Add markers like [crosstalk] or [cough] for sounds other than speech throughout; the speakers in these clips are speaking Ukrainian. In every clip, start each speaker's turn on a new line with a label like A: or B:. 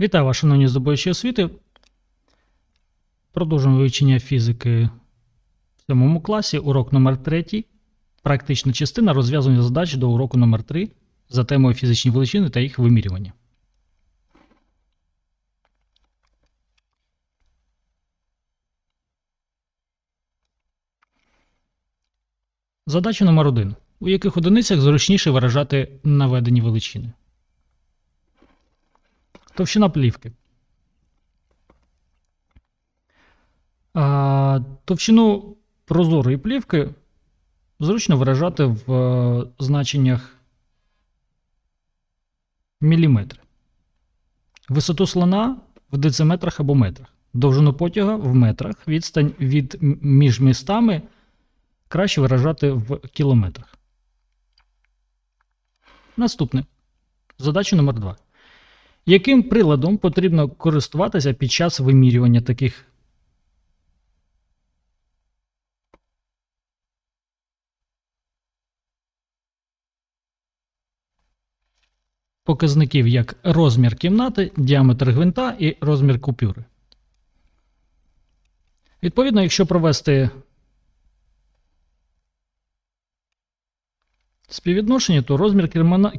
A: Вітаю вас, шановні здобувачі освіти. Продовжуємо вивчення фізики в 7 класі, урок номер 3 Практична частина розв'язування задач до уроку номер 3 за темою фізичні величини та їх вимірювання. Задача номер 1 У яких одиницях зручніше виражати наведені величини? Товщина плівки. Товщину прозорої плівки зручно виражати в е, значеннях міліметри. Висоту слона в дециметрах або метрах. Довжину потяга в метрах. Відстань від між містами краще виражати в кілометрах. Наступне. Задача номер 2. Яким приладом потрібно користуватися під час вимірювання таких показників, як розмір кімнати, діаметр гвинта і розмір купюри? Відповідно, якщо провести співвідношення, то розмір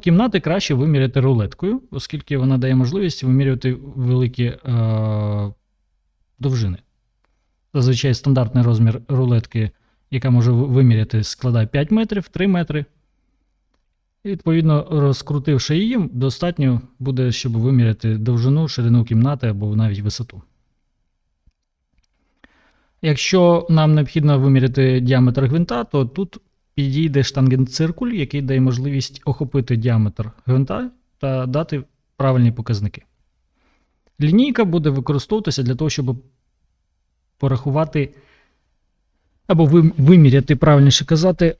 A: кімнати краще виміряти рулеткою, оскільки вона дає можливість вимірювати великі е, довжини. Зазвичай стандартний розмір рулетки, яка може виміряти, складає 5 метрів, 3 метри. І, відповідно, розкрутивши її, достатньо буде, щоб виміряти довжину, ширину кімнати або навіть висоту. Якщо нам необхідно виміряти діаметр гвинта, то тут підійде штангенциркуль, який дає можливість охопити діаметр гвинта та дати правильні показники. Лінійка буде використовуватися для того, щоб порахувати або виміряти, правильніше казати,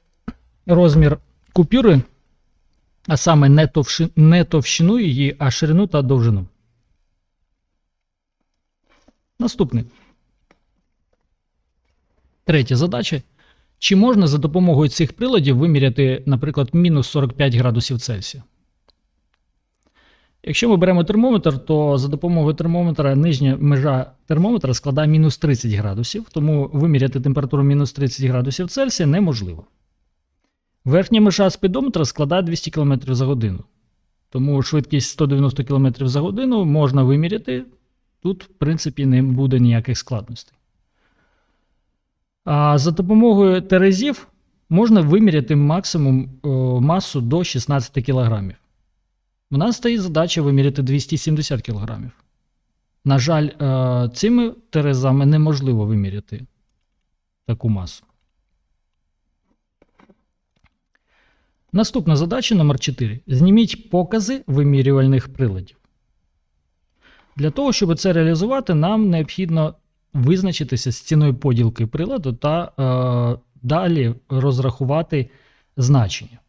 A: розмір купюри, а саме не, товши, не товщину її, а ширину та довжину. Наступне. Третя задача. Чи можна за допомогою цих приладів виміряти, наприклад, мінус 45 градусів Цельсія? Якщо ми беремо термометр, то за допомогою термометра нижня межа термометра складає мінус 30 градусів, тому виміряти температуру мінус 30 градусів Цельсія неможливо. Верхня межа спідометра складає 200 км за годину. Тому швидкість 190 км за годину можна виміряти. Тут, в принципі, не буде ніяких складностей. А за допомогою терезів можна виміряти максимум о, масу до 16 кг. У нас стоїть задача виміряти 270 кг. На жаль, е, цими терезами неможливо виміряти таку масу. Наступна задача номер 4. Зніміть покази вимірювальних приладів. Для того, щоб це реалізувати, нам необхідно визначитися з ціною поділки приладу та е, далі розрахувати значення.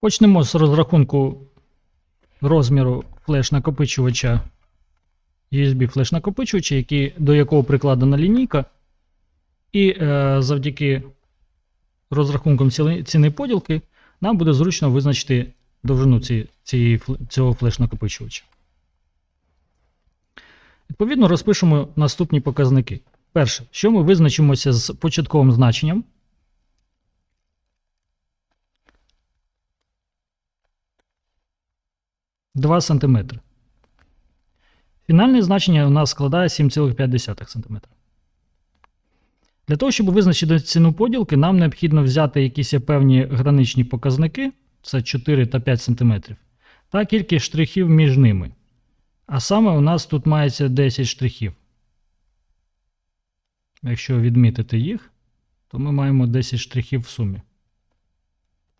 A: Почнемо з розрахунку розміру флеш-накопичувача USB флеш-накопичувача, який, до якого прикладена лінійка. І е, завдяки розрахункам ціни поділки нам буде зручно визначити довжину ці, фле- цього флеш-накопичувача. Відповідно, розпишемо наступні показники. Перше, що ми визначимося з початковим значенням. Два см. Фінальне значення у нас складає 7,5 см. Для того, щоб визначити ціну поділки, нам необхідно взяти якісь певні граничні показники, це 4 та 5 см, та кількість штрихів між ними. А саме у нас тут мається 10 штрихів. Якщо відмітити їх, то ми маємо 10 штрихів в сумі,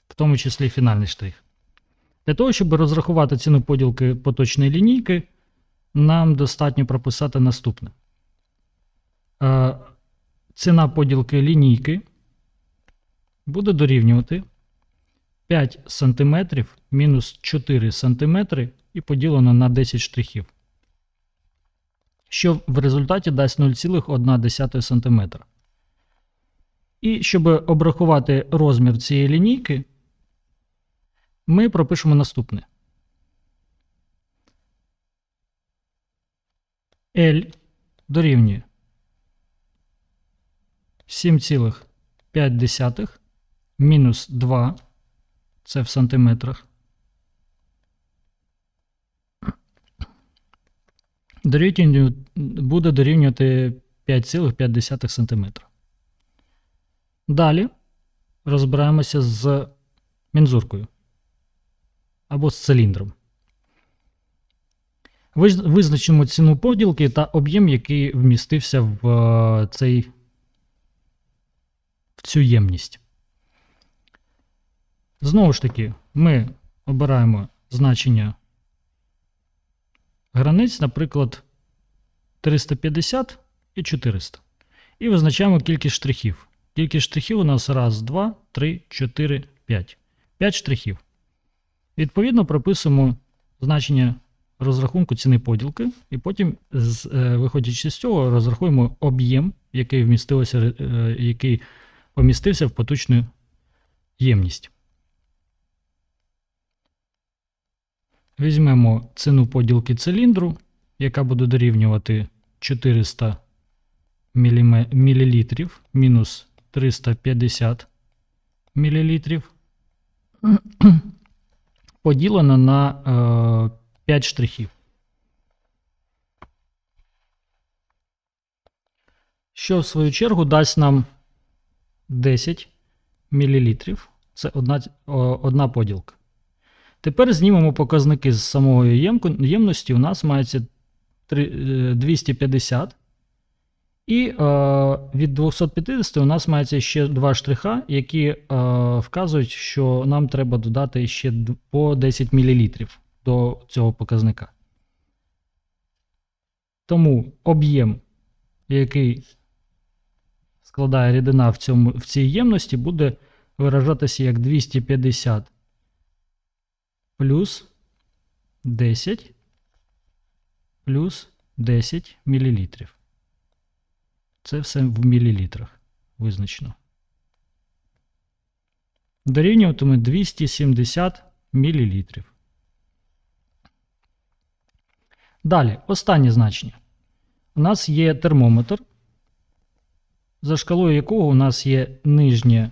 A: в тому числі фінальний штрих. Для того, щоб розрахувати ціну поділки поточної лінійки, нам достатньо прописати наступне. Е, Ціна поділки лінійки буде дорівнювати 5 см мінус 4 см і поділено на 10 штрихів, що в результаті дасть 0,1 см. І щоб обрахувати розмір цієї лінійки, ми пропишемо наступне. L дорівнює 7,5 мінус 2, це в сантиметрах. Дорівнює, буде дорівнювати 5,5 см. Далі розбираємося з мензуркою або з циліндром. Визначимо ціну поділки та об'єм, який вмістився в, е, цей, в цю ємність. Знову ж таки, ми обираємо значення границь, наприклад, 350 і 400. І визначаємо кількість штрихів. Кількість штрихів у нас 1, 2, 3, 4, 5. 5 штрихів. Відповідно, прописуємо значення розрахунку ціни поділки, і потім, е, виходячи з цього, розрахуємо об'єм, який, е, який помістився в поточну ємність. Візьмемо ціну поділки циліндру, яка буде дорівнювати 400 міліме- мілілітрів мінус 350 мілілітрів, [clears throat] поділено на е, 5 штрихів. Що в свою чергу дасть нам 10 мілілітрів. Це одна, одна поділка. Тепер знімемо показники з самої ємності. У нас мається е, 250. І е, від 250 у нас мається ще два штриха, які е, вказують, що нам треба додати ще по 10 мл до цього показника. Тому об'єм, який складає рідина в, цьому, в цій ємності, буде виражатися як 250 плюс 10 плюс 10 мл. Це все в мілілітрах визначено. Дорівнюватиме 270 мл. Далі, останнє значення. У нас є термометр, за шкалою якого у нас є нижнє,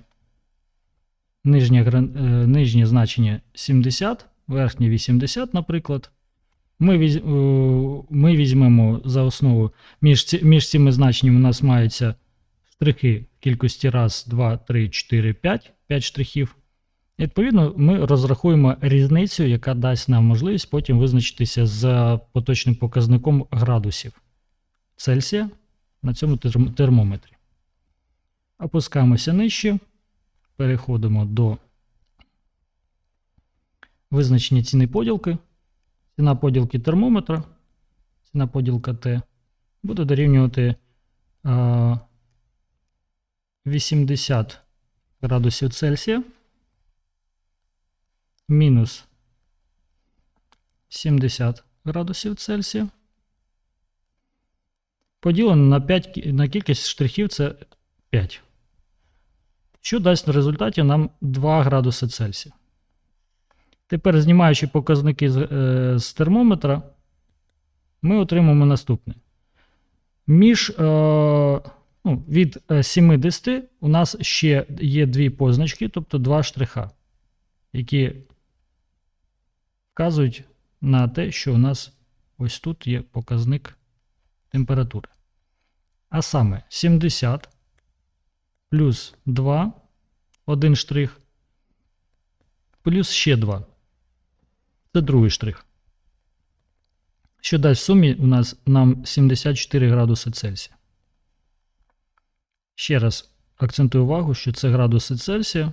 A: нижнє, е, нижнє значення 70, верхнє 80, наприклад. Ми, візь, е, ми візьмемо за основу між, між цими значеннями у нас маються штрихи в кількості 1, 2, 3, 4, 5, 5 штрихів. І, Відповідно, ми розрахуємо різницю, яка дасть нам можливість потім визначитися з поточним показником градусів Цельсія на цьому термометрі. Опускаємося нижче, переходимо до визначення ціни поділки. Ціна поділки термометра, ціна поділка Т буде дорівнювати е, 80 градусів Цельсія мінус 70 градусів Цельсія. Поділено на, 5, на кількість штрихів це 5. Що дасть в результаті нам 2 градуси Цельсія. Тепер, знімаючи показники з, е, з термометра, ми отримаємо наступне. Між е, ну, від е, 70 у нас ще є дві позначки, тобто два штриха, які вказують на те, що у нас ось тут є показник температури. А саме 70 плюс 2, один штрих, плюс ще 2. Це другий штрих. Що дасть в сумі у нас нам 74 градуси Цельсія. Ще раз акцентую увагу, що це градуси Цельсія.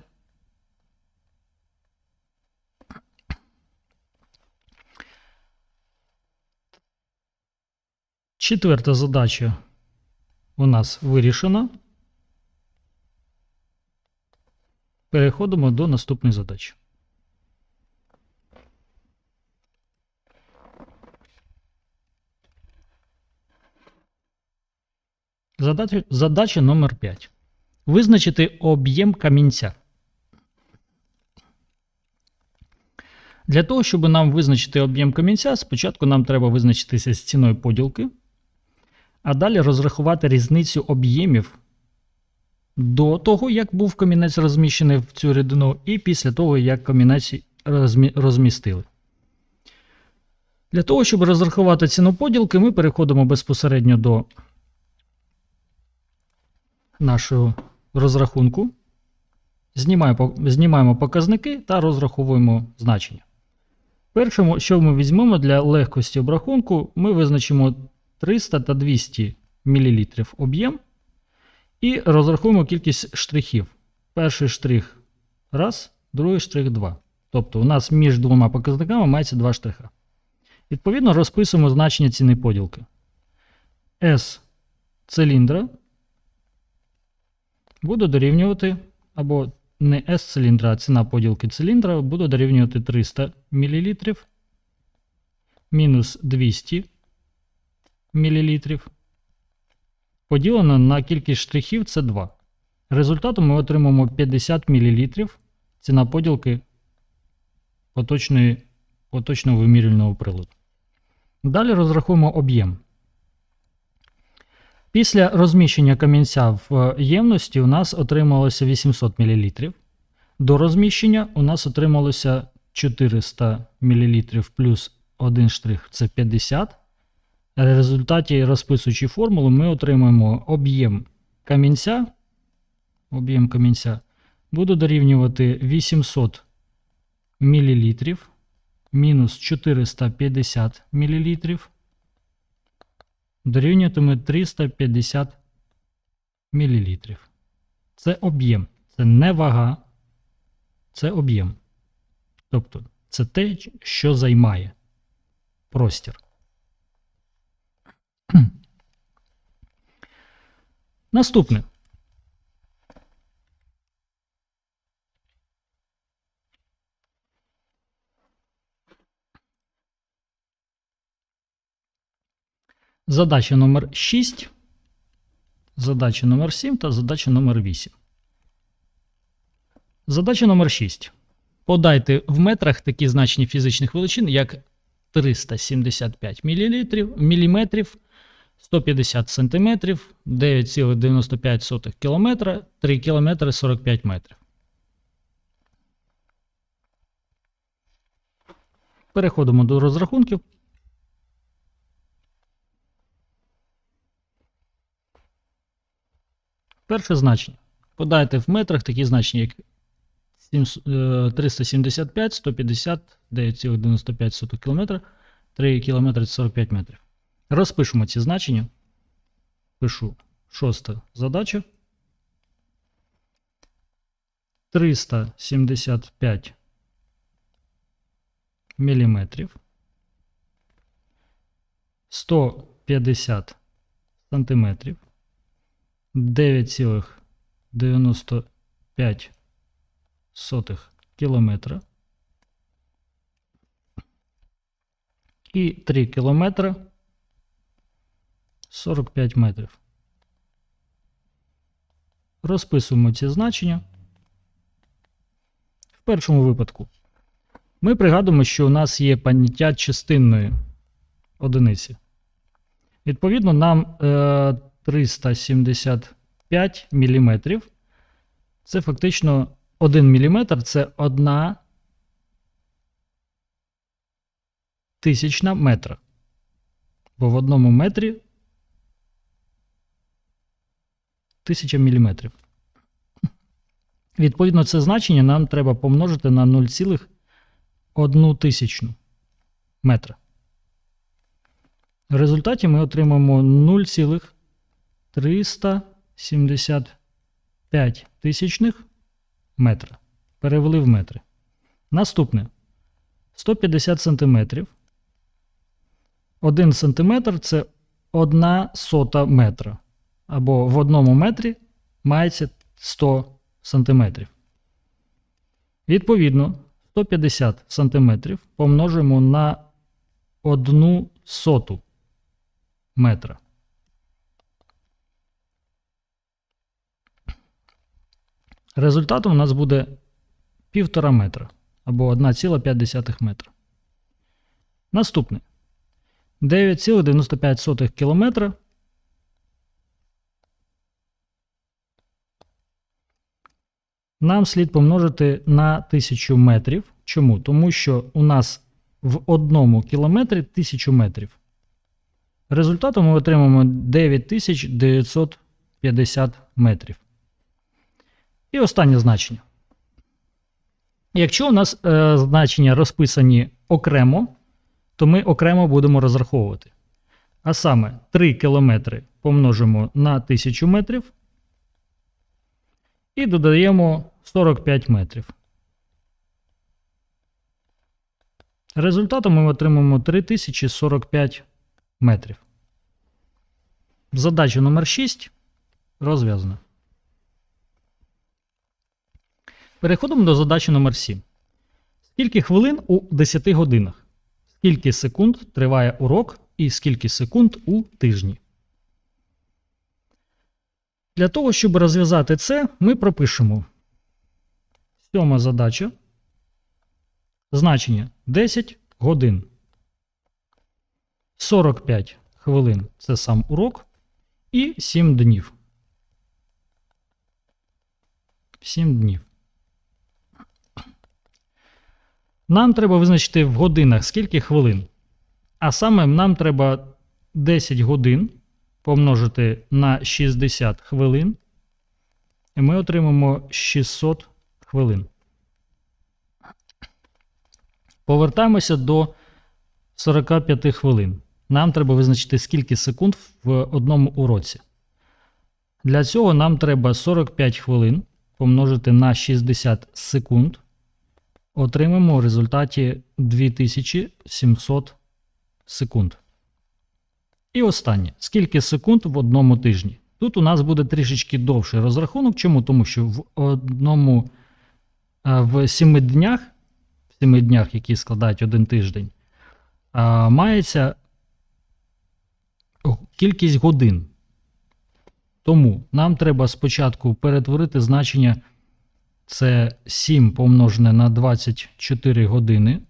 A: Четверта задача у нас вирішена. Переходимо до наступної задачі. Задача, задача номер 5. Визначити об'єм камінця. Для того, щоб нам визначити об'єм камінця, спочатку нам треба визначитися з ціною поділки, а далі розрахувати різницю об'ємів до того, як був камінець розміщений в цю рідину, і після того, як камінець розмі- розмістили. Для того, щоб розрахувати ціну поділки, ми переходимо безпосередньо до нашого розрахунку. Знімаємо, показники та розраховуємо значення. Першому, що ми візьмемо для легкості обрахунку, ми визначимо 300 та 200 мл об'єм і розрахуємо кількість штрихів. Перший штрих раз, другий штрих 2. Тобто у нас між двома показниками мається два штриха. Відповідно, розписуємо значення ціни поділки. S циліндра буде дорівнювати, або не S циліндра, а ціна поділки циліндра буде дорівнювати 300 мл мінус 200 мл поділено на кількість штрихів це 2. Результатом ми отримаємо 50 мл ціна поділки поточної, поточного вимірювального приладу. Далі розрахуємо об'єм. Після розміщення камінця в ємності у нас отрималося 800 мл. До розміщення у нас отрималося 400 мл плюс 1 штрих це 50. В результаті розписуючи формулу, ми отримаємо об'єм камінця. Об'єм камінця буде дорівнювати 800 мл мінус 450 мл дорівнюватиме 350 мл. Це об'єм. Це не вага, це об'єм. Тобто це те, що займає простір. Наступне. Задача номер 6, задача номер 7 та задача номер 8. Задача номер 6. Подайте в метрах такі значення фізичних величин, як 375 мл, міліметрів, 150 см, 9,95 км, 3 км 45 метрів. Переходимо до розрахунків. Перше значення. Подайте в метрах такі значення, як 375, 150, 9,95 км, 3 км 45 метрів. Розпишемо ці значення. Пишу шоста задача. 375 міліметрів. 150 сантиметрів. 9,95 кілометра. І 3 кілометри 45 метрів. Розписуємо ці значення. В першому випадку ми пригадуємо, що у нас є поняття частинної одиниці. Відповідно, нам е, 375 мм. Це фактично 1 мм це 1 тисячна метра. Бо в одному метрі 1000 мм. Відповідно, це значення нам треба помножити на 0,1 тисячну метра. В результаті ми отримаємо 0,375 тисячних метра. Перевели в метри. Наступне 150 сантиметрів. 1 сантиметр це 1 сота метра. Або в одному метрі мається 100 сантиметрів. Відповідно, 150 сантиметрів помножуємо на 1 соту метра. Результатом у нас буде 1,5 метра. або 1,5 метра. Наступне 9,95 км. Нам слід помножити на 1000 метрів. Чому? Тому що у нас в одному кілометрі 1000 метрів. Результатом ми отримаємо 9950 метрів. І останнє значення. Якщо у нас е, значення розписані окремо, то ми окремо будемо розраховувати. А саме 3 кілометри помножимо на 1000 метрів і додаємо 45 метрів. Результатом ми отримаємо 3045 метрів. Задача номер 6 розв'язана. Переходимо до задачі номер 7. Скільки хвилин у 10 годинах? Скільки секунд триває урок і скільки секунд у тижні? Для того, щоб розв'язати це, ми пропишемо сьома задача. Значення 10 годин. 45 хвилин це сам урок. І 7 днів. 7 днів. Нам треба визначити в годинах скільки хвилин. А саме нам треба 10 годин помножити на 60 хвилин. І ми отримаємо 600 хвилин. Повертаємося до 45 хвилин. Нам треба визначити скільки секунд в одному уроці. Для цього нам треба 45 хвилин помножити на 60 секунд. Отримаємо в результаті 2700 секунд. І останнє. Скільки секунд в одному тижні? Тут у нас буде трішечки довший розрахунок. Чому? Тому що в одному е, в 7 днях, в 7 днях, які складають один тиждень, е, мається кількість годин. Тому нам треба спочатку перетворити значення це 7 помножене на 24 години.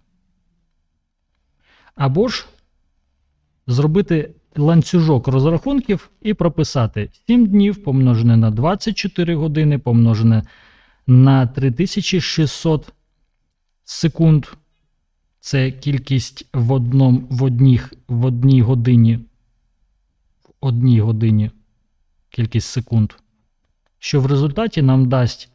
A: Або ж зробити ланцюжок розрахунків і прописати 7 днів помножене на 24 години, помножене на 3600 секунд. Це кількість в одному, в, одніх, в одній годині. В одній годині кількість секунд. Що в результаті нам дасть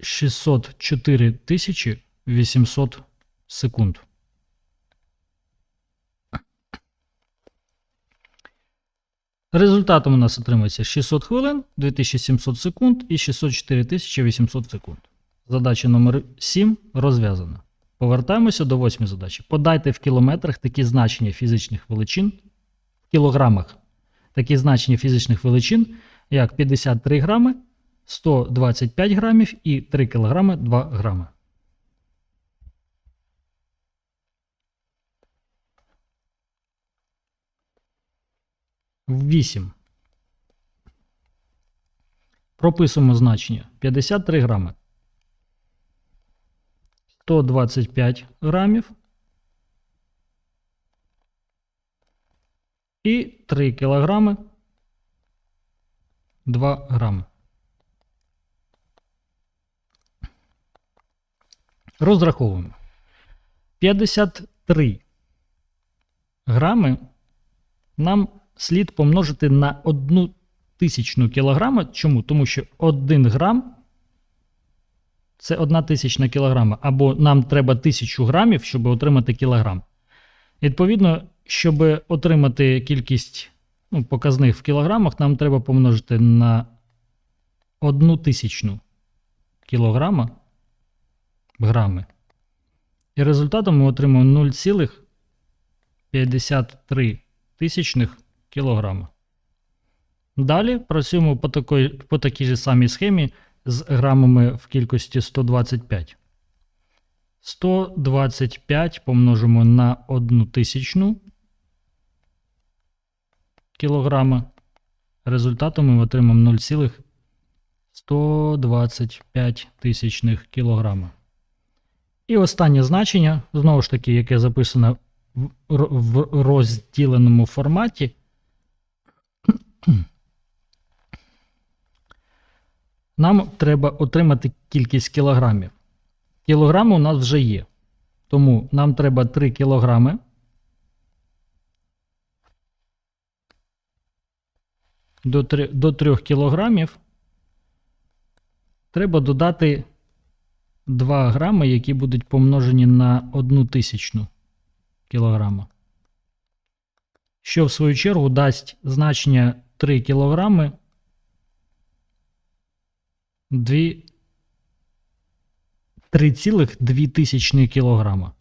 A: 604 тисячі 800 секунд. Результатом у нас отримується 600 хвилин, 2700 секунд і 604 800 секунд. Задача номер 7 розв'язана. Повертаємося до восьмої задачі. Подайте в кілометрах такі значення фізичних величин в кілограмах. Такі значення фізичних величин, як 53 грами, 125 грамів і 3 кілограми 2 грами. В 8. Прописуємо значення 53 грами. 125 грамів. І 3 кілограми 2 грами. Розраховуємо. 53 грами нам слід помножити на 1 тисячну кілограма. Чому? Тому що 1 грам це 1 тисячна кілограма. Або нам треба 1000 грамів, щоб отримати кілограм. Відповідно, щоб отримати кількість ну, показних в кілограмах, нам треба помножити на 1 тисячну кілограма грами. І результатом ми отримаємо 0,53 тисячних кілограма. Далі працюємо по такій, по такій же самій схемі з грамами в кількості 125. 125 помножимо на 1 тисячну кілограма. Результатом ми отримаємо 125 тисячних кілограма. І останнє значення, знову ж таки, яке записано в, розділеному форматі. [clears throat] Нам треба отримати кількість кілограмів. Кілограми у нас вже є. Тому нам треба 3 кілограми. До 3, до 3 кілограмів треба додати 2 грами, які будуть помножені на 1 тисячну кілограма. Що в свою чергу дасть значення 3 кілограми 2 3,2 тисячні кілограма.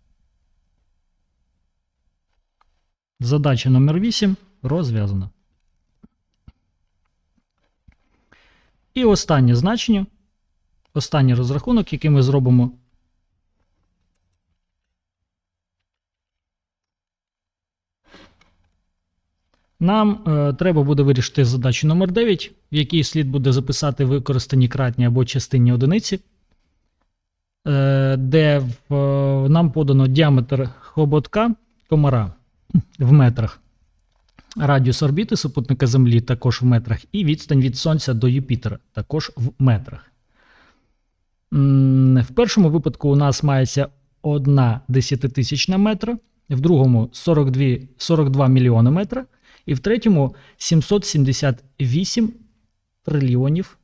A: Задача номер 8 розв'язана. І останнє значення, останній розрахунок, який ми зробимо. Нам е, треба буде вирішити задачу номер 9, в якій слід буде записати використані кратні або частинні одиниці, е, де в, е, нам подано діаметр хоботка комара в метрах, радіус орбіти супутника Землі також в метрах, і відстань від Сонця до Юпітера також в метрах. В першому випадку у нас мається 1 десятитисячна метра, в другому 42, 42 мільйони метра, і в третьому 778 трильйонів.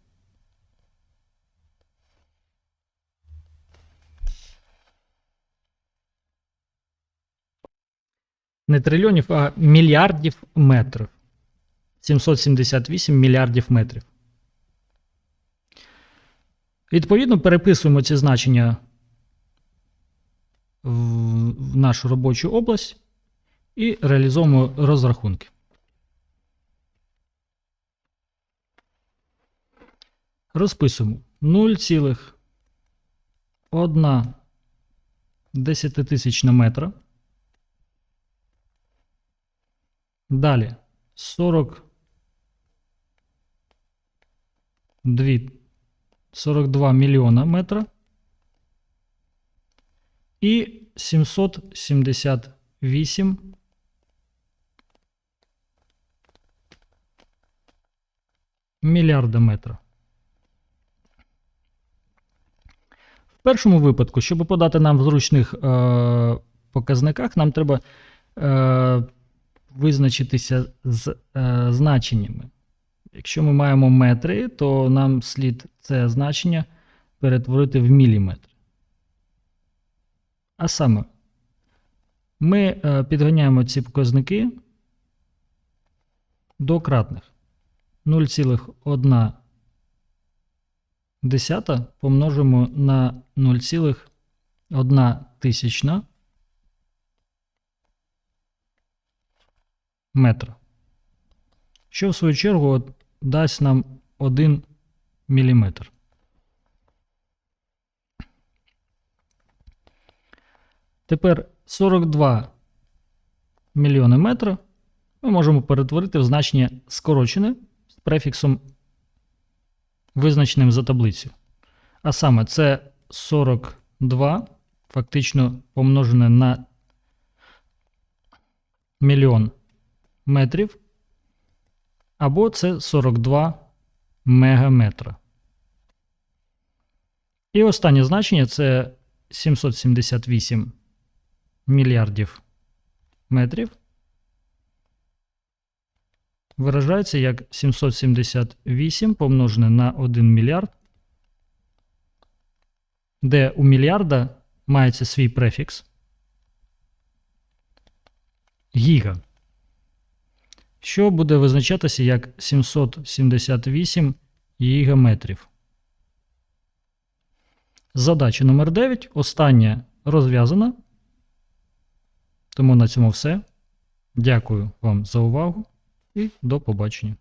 A: Не трильйонів, а мільярдів метрів. 778 мільярдів метрів. Відповідно, переписуємо ці значення в нашу робочу область і реалізовуємо розрахунки. Розписуємо 0,1 десятитисячна метра. Далі 42, 42 мільйона метра. І 778 мільярда метра. В першому випадку, щоб подати нам в зручних е, показниках, нам треба е, визначитися з е, значеннями. Якщо ми маємо метри, то нам слід це значення перетворити в міліметри. А саме, ми е, підганяємо ці показники до кратних 0,1 помножимо на 0,1 тисячна метра. Що в свою чергу дасть нам 1 міліметр. Тепер 42 мільйони метра ми можемо перетворити в значення скорочене з префіксом, визначеним за таблицю. А саме це 42, фактично помножене на мільйон метрів, або це 42 мегаметра. І останнє значення це 778 мільярдів метрів. Виражається як 778 помножене на 1 мільярд, де у мільярда мається свій префікс гіга, що буде визначатися як 778 гігаметрів. Задача номер 9. Остання розв'язана. Тому на цьому все. Дякую вам за увагу і до побачення.